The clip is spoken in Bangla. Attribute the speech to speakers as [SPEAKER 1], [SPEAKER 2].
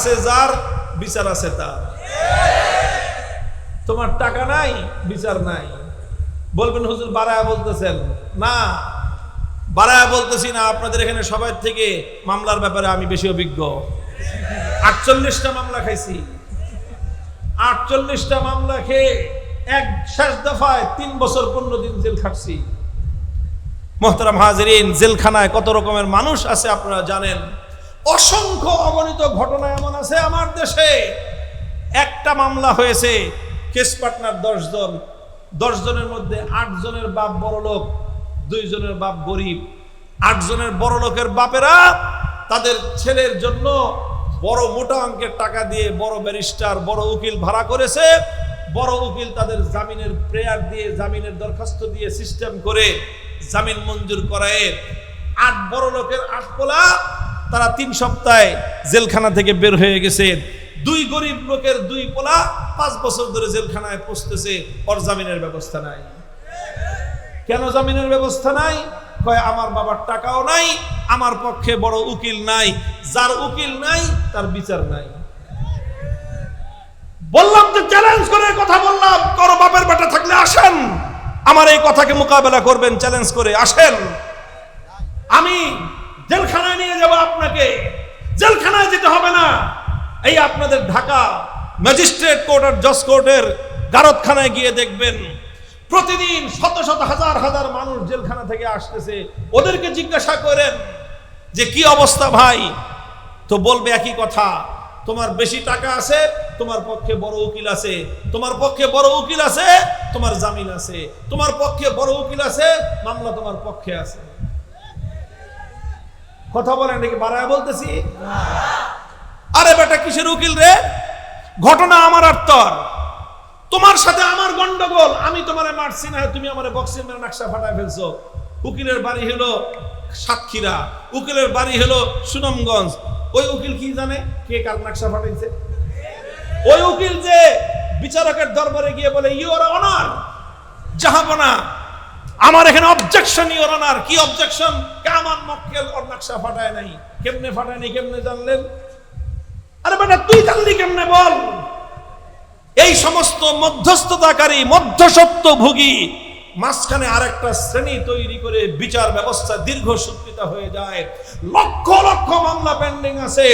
[SPEAKER 1] আছে যার, বিচার আছে তার। তোমার টাকা নাই, বিচার নাই। বলবেন, হুজুর বাড়ায়া বলতেছেন। না বাড়ায়া বলতেছি না, আপনাদের এখানে সবার থেকে মামলার ব্যাপারে আমি বেশি অভিজ্ঞ। আটচল্লিশটা মামলা খাইছি। আটচল্লিশটা মামলা খেয়ে এক শেষ দফায় তিন বছর পনেরো দিন জেল খাটছি। মোহতারাম হাজরিন, জেলখানায় কত রকমের মানুষ আছে আপনারা জানেন। অসংখ্য অগণিত ঘটনা এমন আছে আমার দেশে। একটা মামলা হয়েছে, কেস পার্টনার দশ জন দশ জনের মধ্যে আট জনের বাপ বড় লোক দুই জনের বাপ গরিব। আট জনের বড় লোকের বাপেরা তাদের ছেলের জন্য বড় মোটা অঙ্কের টাকা দিয়ে বড় ব্যারিস্টার, বড় উকিল ভাড়া করেছে। বড় উকিল তাদের জামিনের প্রেয়ার দিয়ে, জামিনের দরখাস্ত দিয়ে সিস্টেম করে জামিন মঞ্জুর করায়। আট বড় লোকের আট পোলা তারা তিন সপ্তাহে জেলখানা থেকে বের হয়ে গেছে। দুই গরিব লোকের দুই পোলা পাঁচ বছর ধরে জেলখানায় পৌঁছতেছে, ওর জামিনের ব্যবস্থা নাই। কেন জামিনের ব্যবস্থা নাই? কয়, আমার বাবার টাকাও নাই, আমার পক্ষে বড় উকিল নাই। যার উকিল নাই, তার বিচার নাই। বললাম যে চ্যালেঞ্জ করে কথা বললাম কারও বাপের বেটা থাকলে আসেন। আমার এই কথাকে মোকাবেলা করবেন চ্যালেঞ্জ করে আসেন। আমি জেলখানায় নিয়ে যাব আপনাকে জেলখানায় যেতে হবে না। এই আপনাদের ঢাকা ম্যাজিস্ট্রেট কোর্ট আর জজ কোর্টের গারদখানায় গিয়ে দেখবেন প্রতিদিন শত শত হাজার হাজার মানুষ জেলখানা থেকে আসতেছে। ওদেরকে জিজ্ঞাসা করেন যে, কি অবস্থা ভাই? তো বলবে একই কথা, তোমার বেশি টাকা আছে, তোমার পক্ষে বড় উকিল আছে, তোমার পক্ষে বড় উকিল আছে, তোমার জামিন আছে, তোমার পক্ষে বড় উকিল আছে, মামলা তোমার পক্ষে আছে। কথা বলেন নাকি? বাড়ায় বলতেছি। আরে বেটা, কিসের উকিল রে? ঘটনা আমার আর তোর। তোমার সাথে আমার গন্ডগোল। আমি তোমারে মারছি না, তুমি আমার বক্সিং মেরে নাকশা ফাটায় ফেলছো। উকিলের বাড়ি হলো সাতক্ষীরা। উকিলের বাড়ি হলো সুনামগঞ্জ। ওই উকিল কি জানে? কে কার নাকশা ফাটাইছে? ওই উকিল যে বিচারকের দরবারে গিয়ে বলে ইউর অনার জাহাপনা আমার এখানে অবজেকশন ইউর অনার কি অবজেকশন আমার মক্কেল ওর নকশা ফাটায় নাই। কেমনে ফাটায় নাই, কেমনে জানলেন? আরে বেটা, তুই জানলি কেমনে বল? এই সমস্ত মধ্যস্থতাকারী মধ্যসত্ব ভোগী মাঝখানে আরেকটা শ্রেণি তৈরি করে বিচার ব্যবস্থা দীর্ঘ সূত্রিতা হয়ে যায়। লক্ষ লক্ষ মামলা পেন্ডিং আছে।